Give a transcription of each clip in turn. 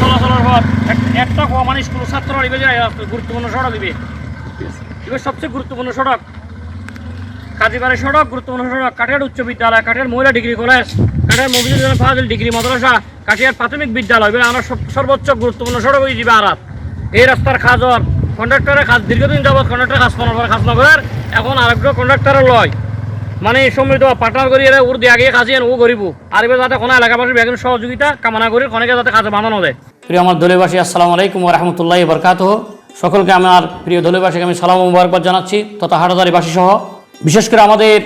চলাচলের পর এক- একটা কমান স্কুল ছাত্র দিবে যে গুরুত্বপূর্ণ সড়ক দিবে। এবার সবচেয়ে গুরুত্বপূর্ণ সড়ক কাজীবাড়ি সড়ক, গুরুত্বপূর্ণ সড়ক কাঠিয়ার উচ্চ বিদ্যালয় কাঠিয়ার মহিলা degree college Kathiar Mofizul Fazil degree মাদ্রাসা কাঠিয়ার প্রাথমিক বিদ্যালয়। এবার আমরা সর্বোচ্চ গুরুত্বপূর্ণ সড়ক হয়ে যাবে আরাত এই রাস্তার খাজর কন্ডাক্টরের কাজ দীর্ঘদিন যাবৎ কন্ডাক্টর কাজ করার পরে কাজ এখন আরেকটা কন্ডাক্টরের লয়। মানে এই সমৃদ্ধ পার্টনার করি, এরা ওর দিয়ে আগে কাজে ও গরিব আর এবার যাতে কোনো এলাকাবাসীর ব্যাগের সহযোগিতা কামনা করি অনেকে যাতে কাজে বানানো দেয়। প্রিয় আমার দলীয়বাসী আসসালামু আলাইকুম রহমতুল্লাহ বরকাত সকলকে আমার প্রিয় দলীয়বাসীকে আমি সালাম মুবারকবাদ জানাচ্ছি, তথা হাটাদারিবাসী সহ। বিশেষ করে আমাদের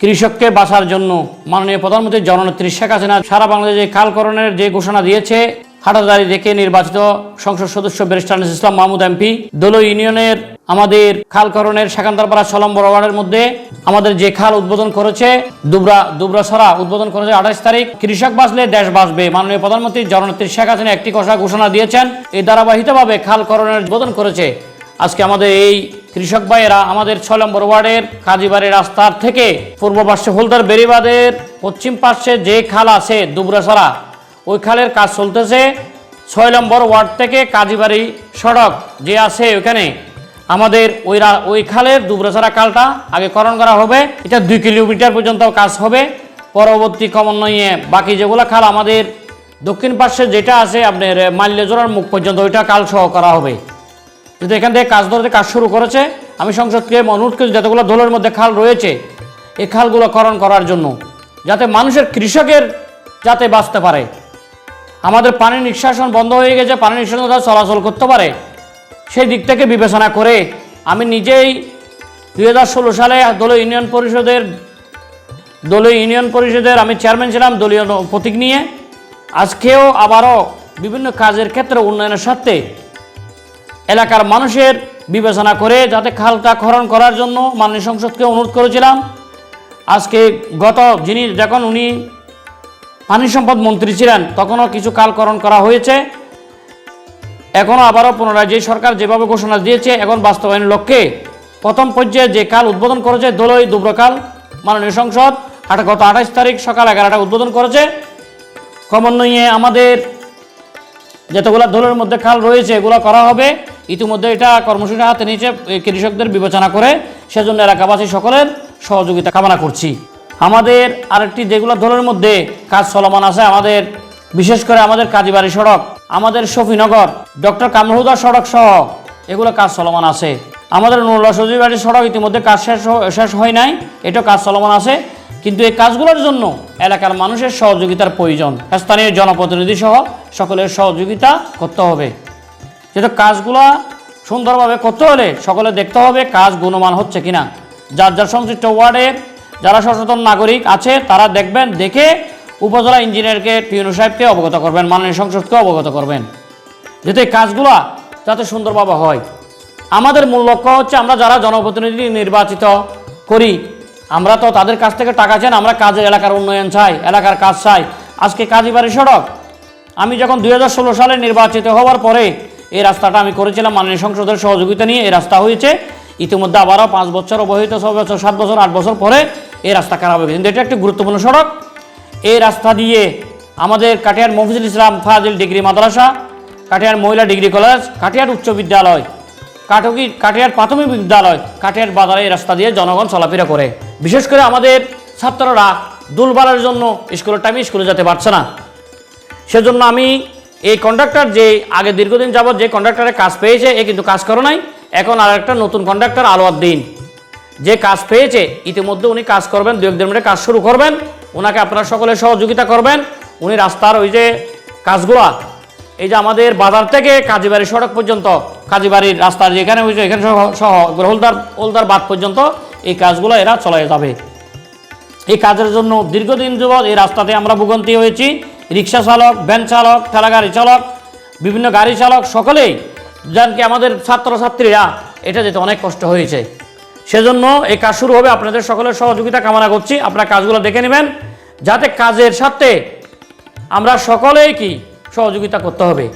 কৃষককে বাঁচার জন্য মাননীয় প্রধানমন্ত্রী জননেত্রী শেখ হাসিনা সারা বাংলাদেশে কালকরণের যে ঘোষণা দিয়েছে হাটাদারি দেখে নির্বাচিত সংসদ সদস্য ব্যারিস্টার ইসলাম মাহমুদ এমপি। দোল ইউনিয়নের আমাদের খালকরণের সেকান্দারপাড়া সলম বড়ওয়ার্ডের মধ্যে আমাদের যে খাল উদ্বোধন করেছে, দুবরা দুবরা সরা উদ্বোধন করেছে আঠাশ তারিখ। কৃষক বাঁচলে দেশ বাঁচবে। মাননীয় প্রধানমন্ত্রী জননেত্রী শেখ হাসিনা একটি কথা ঘোষণা দিয়েছেন। এই ধারাবাহিকভাবে খালকরণের উদ্বোধন করেছে। আজকে আমাদের এই কৃষক ভাইয়েরা আমাদের ছয় নম্বর ওয়ার্ডের কাজীবাড়ি রাস্তার থেকে পূর্ব পার্শ্বে হলদার বেরিবাদের পশ্চিম পার্শ্বে যে খাল আছে দুবরাসরা ওই খালের কাজ চলতেছে। ছয় নম্বর ওয়ার্ড থেকে কাজীবাড়ি সড়ক, যে আছে ওখানে আমাদের ওই ওই খালের দুবরাসরা খালটা আগে করণ করা হবে। এটা দুই কিলোমিটার পর্যন্ত কাজ হবে। পরবর্তী ক্রমান্বয়ে বাকি যেগুলো খাল আমাদের দক্ষিণ পার্শ্বে যেটা আছে, আপনার মাল্যজোড়ার মুখ পর্যন্ত ওইটা কাল সহ করা হবে। যদি এখান থেকে কাজ ধরতে কাজ শুরু করেছে, আমি সংসদকে অনুরোধ করি যতগুলো দলের মধ্যে খাল রয়েছে, এই খালগুলো করণ করার জন্য, যাতে মানুষের কৃষকের যাতে বাঁচতে পারে। আমাদের পানি নিঃশ্বাসন বন্ধ হয়ে গেছে পানি নিঃশ্বাসন চলাচল করতে পারে। সেই দিক থেকে বিবেচনা করে আমি নিজেই দু হাজার ষোলো সালে দলীয় ইউনিয়ন পরিষদের, দলীয় ইউনিয়ন পরিষদের আমি চেয়ারম্যান ছিলাম দলীয় প্রতীক নিয়ে। আজকেও আবারও বিভিন্ন কাজের ক্ষেত্রে উন্নয়নের সাথে এলাকার মানুষের বিবেচনা করে যাতে খালটা খনন করার জন্য মাননীয় সংসদকে অনুরোধ করেছিলাম। আজকে গত যিনি, যখন উনি পানি সম্পদ মন্ত্রী ছিলেন, তখনও কিছু কালকরণ করা হয়েছে। এখনও আবারও পুনরায় যে সরকার যেভাবে ঘোষণা দিয়েছে, এখন বাস্তবায়নের লক্ষ্যে। প্রথম পর্যায়ে যে কাল উদ্বোধন করেছে, দোলই দুব্রকাল, মাননীয় সংসদ, আট গত আঠাশ তারিখ সকাল এগারোটা উদ্বোধন করেছে। ক্রমান্বয়ে আমাদের যতগুলো দলের মধ্যে খাল রয়েছে, এগুলো করা হবে। ইতিমধ্যে এটা কর্মসূচি হাতে নিয়েছে কৃষকদের বিবেচনা করে। সেজন্য এলাকাবাসী সকলের সহযোগিতা কামনা করছি। আমাদের আরেকটি যেগুলো দলের মধ্যে কাজ চলমান আছে, আমাদের, বিশেষ করে আমাদের কাজীবাড়ি সড়ক, আমাদের শফিনগর, ডক্টর কামরহুদা সড়ক সহ এগুলো কাজ চলমান আছে। আমাদের নুরুল্লাহ সজিবাড়ি সড়ক ইতিমধ্যে কাজ শেষ শেষ হয় নাই এটা কাজ চলমান আছে। কিন্তু এই কাজগুলোর জন্য এলাকার মানুষের সহযোগিতার প্রয়োজন। স্থানীয় জনপ্রতিনিধি সহ সকলের সহযোগিতা করতে হবে। যেহেতু কাজগুলো সুন্দরভাবে করতে হলে সকলে দেখতে হবে কাজ গুণমান হচ্ছে কিনা। যার যার সংশ্লিষ্ট ওয়ার্ডের যারা সচেতন নাগরিক আছে, তারা দেখবেন, দেখে উপজেলা ইঞ্জিনিয়ারকে টিউনু সাহেবকে অবগত করবেন, মাননীয় সংসদকে অবগত করবেন, যাতে কাজগুলো যাতে সুন্দরভাবে হয়। আমাদের মূল লক্ষ্য হচ্ছে আমরা যারা জনপ্রতিনিধি নির্বাচিত করি, আমরা তো তাদের কাছ থেকে টাকা চান আমরা কাজের এলাকার উন্নয়ন চাই, এলাকার কাজ চাই। আজকে কাজীবাড়ি সড়ক, আমি যখন দুই হাজার ষোলো সালে নির্বাচিত হওয়ার পরে এই রাস্তাটা আমি করেছিলাম, মাননীয় সংসদের সহযোগিতা নিয়ে এই রাস্তা হয়েছে। ইতিমধ্যে আবারও পাঁচ বছর অবহিত ছ বছর, সাত বছর, আট বছর পরে এই রাস্তা খারাপ হয়ে গেছে কিন্তু এটা একটি গুরুত্বপূর্ণ সড়ক। এই রাস্তা দিয়ে আমাদের কাটিয়ার মফিজুল ইসলাম ফাজিল ডিগ্রি মাদ্রাসা, কাটিয়ার মহিলা ডিগ্রি কলেজ, কাটিয়ার উচ্চ বিদ্যালয়, কাটকি, কাটিয়ার প্রাথমিক বিদ্যালয়, কাটিয়ার বাজারে এই রাস্তা দিয়ে জনগণ চলাফেরা করে। বিশেষ করে আমাদের ছাত্ররা দুলবারের জন্য স্কুলের টাইমে স্কুলে যেতে পারছে না। সেজন্য আমি এই কন্ডাক্টর যে আগে দীর্ঘদিন যাবৎ যে কন্ডাক্টরের কাজ পেয়েছে, এ কিন্তু কাজ করে নাই। এখন আর একটা নতুন কন্ডাক্টর আলোয়ার দিন যে কাজ পেয়েছে, ইতিমধ্যে উনি কাজ করবেন দু এক একদিন মধ্যে কাজ শুরু করবেন ওনাকে আপনারা সকলে সহযোগিতা করবেন। উনি রাস্তার ওই যে কাজগুলা, এই যে আমাদের বাজার থেকে কাজীবাড়ি সড়ক পর্যন্ত, কাজীবাড়ির রাস্তার যেখানে হয়েছে এখানে সহ হলদার হলদার বাদ পর্যন্ত এই কাজগুলো এরা চলে যাবে। এই কাজের জন্য দীর্ঘদিন যাবৎ এই রাস্তাতে আমরা ভোগান্তি হয়েছি। রিক্সা চালক, ভ্যান চালক ঠেলা গাড়ি চালক, বিভিন্ন গাড়ি চালক, সকলেই যান কি আমাদের ছাত্রছাত্রীরা এটা যেতে অনেক কষ্ট হয়েছে। সেজন্য এই কাজ শুরু হবে। আপনাদের সকলের সহযোগিতা কামনা করছি। আপনারা কাজগুলো দেখে নেবেন। যাতে কাজের সাথে আমরা সকলেই কি সহযোগিতা করতে হবে।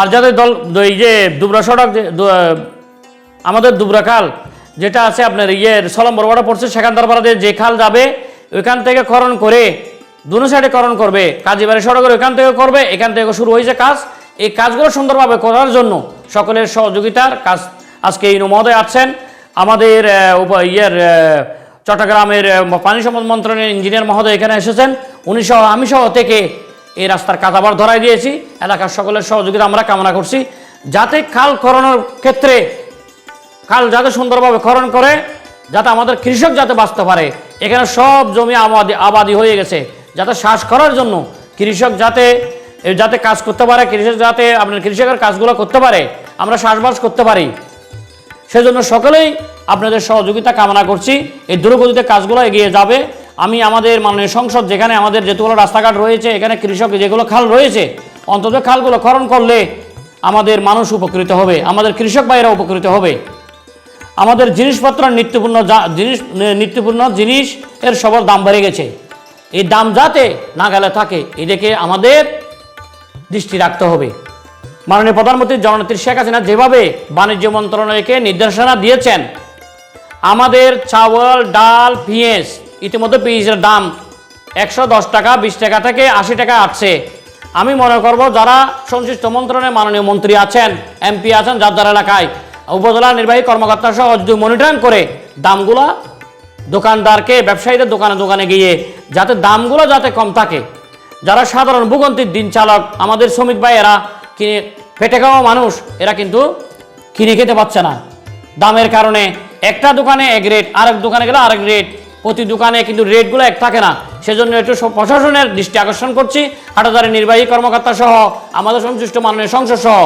আর যাদের দল, এই যে দুবরা সড়ক আমাদের দুবরা খাল, যেটা আছে আপনার ইয়ে সলম বড়বাড়া পড়ছে সেখানদার পাড়াতে যে খাল যাবে, ওইখান থেকে খনন করে দুনো সাইডে করণ করবে। কাজীবাড়ি সড়কের ওইখান থেকে করবে, এখান থেকে শুরু হয়েছে কাজ। এই কাজগুলো সুন্দরভাবে করার জন্য সকলের সহযোগিতার কাজ আজকে ইনু মহোদয় আছেন আমাদের ইয়ের চট্টগ্রামের পানি সম্পদ মন্ত্রণালয়ের ইঞ্জিনিয়ার মহোদয় এখানে এসেছেন। উনি সহ, আমি সহ থেকে এই রাস্তার কাজ ধরাই দিয়েছি। এলাকার সকলের সহযোগিতা আমরা কামনা করছি। যাতে খাল খরণের ক্ষেত্রে, খাল যাতে সুন্দরভাবে খনন করে, যাতে আমাদের কৃষক যাতে বাঁচতে পারে, এখানে সব জমি আবাদি আবাদি হয়ে গেছে। যাতে শ্বাস করার জন্য কৃষক যাতে যাতে কাজ করতে পারে, কৃষক যাতে আপনার কৃষকের কাজগুলো করতে পারে, আমরা শ্বাসবাস করতে পারি। সেজন্য সকলেই আপনাদের সহযোগিতা কামনা করছি। এই দ্রুতগতিতে কাজগুলো এগিয়ে যাবে। আমি আমাদের মাননীয় সংসদ যেখানে আমাদের যেগুলো রাস্তাঘাট রয়েছে, এখানে কৃষক যেগুলো খাল রয়েছে, অন্তত খালগুলো খনন করলে আমাদের মানুষ উপকৃত হবে, আমাদের কৃষক ভাইয়েরা উপকৃত হবে। আমাদের জিনিসপত্র নিত্যপূর্ণ যা- জিনিস, নিত্যপূর্ণ জিনিস এর সবার দাম বেড়ে গেছে। এই দাম যাতে নাগালে থাকে এদিকে আমাদের দৃষ্টি রাখতে হবে। মাননীয় প্রধানমন্ত্রী জননেত্রী শেখ হাসিনা যেভাবে বাণিজ্য মন্ত্রণালয়কে নির্দেশনা দিয়েছেন, আমাদের চাওয়াল, ডাল, পেঁয়াজ, ইতিমধ্যে পেঁয়াজের দাম একশো দশ টাকা, বিশ টাকা থেকে আশি টাকা আসছে। আমি মনে করব যারা সংশ্লিষ্ট মন্ত্রণালয়ে মাননীয় মন্ত্রী আছেন, এমপি আছেন, যার যার এলাকায় উপজেলা নির্বাহী কর্মকর্তা সহ যদি মনিটরিং করে, দামগুলা দোকানদারকে, ব্যবসায়ীদের দোকানে দোকানে গিয়ে যাতে দামগুলো যাতে কম থাকে। যারা সাধারণ ভূগন্তির দিন চালক, আমাদের শ্রমিক ভাই এরা কিনে পেটে খাওয়া মানুষ, এরা কিন্তু কিনে খেতে পাচ্ছে না। দামের কারণে একটা দোকানে এক রেট আরেক দোকানে গেলে আরেক রেট প্রতি দোকানে কিন্তু রেটগুলো এক থাকে না। সেজন্য একটু প্রশাসনের দৃষ্টি আকর্ষণ করছি। হাটাদারি নির্বাহী কর্মকর্তা সহ, আমাদের সংশ্লিষ্ট মাননীয় সংসদ সহ,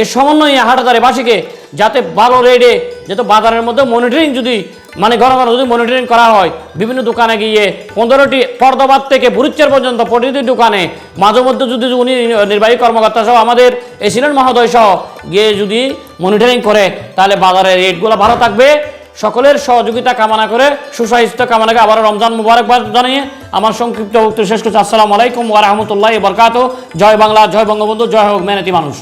এর সমন্বয়ে হাটাদারিবাসীকে যাতে ভালো রেটে যাতে বাজারের মধ্যে মনিটরিং যদি মানে ঘন ঘন যদি মনিটরিং করা হয়, বিভিন্ন দোকানে গিয়ে পনেরোটি পর্দাবাদ থেকে বুরুচ্চের পর্যন্ত প্রতিটি দোকানে মাঝে মধ্যে যদি উনি নির্বাহী কর্মকর্তা সহ আমাদের এসিলেন্ট মহোদয় সহ গিয়ে যদি মনিটরিং করে, তাহলে বাজারের রেটগুলো ভালো থাকবে। সকলের সহযোগিতা কামনা করে সুস্বাস্থ্য কামনা করে আবার রমজান মুবারকবাদ জানিয়ে আমার সংক্ষিপ্ত বক্তব্য শেষ করছি। আসসালামু আলাইকুম ওয়া রাহমাতুল্লাহি ওয়া বারাকাতুহু। জয় বাংলা, জয় বঙ্গবন্ধু, জয় হোক, মেহনতি মানুষ।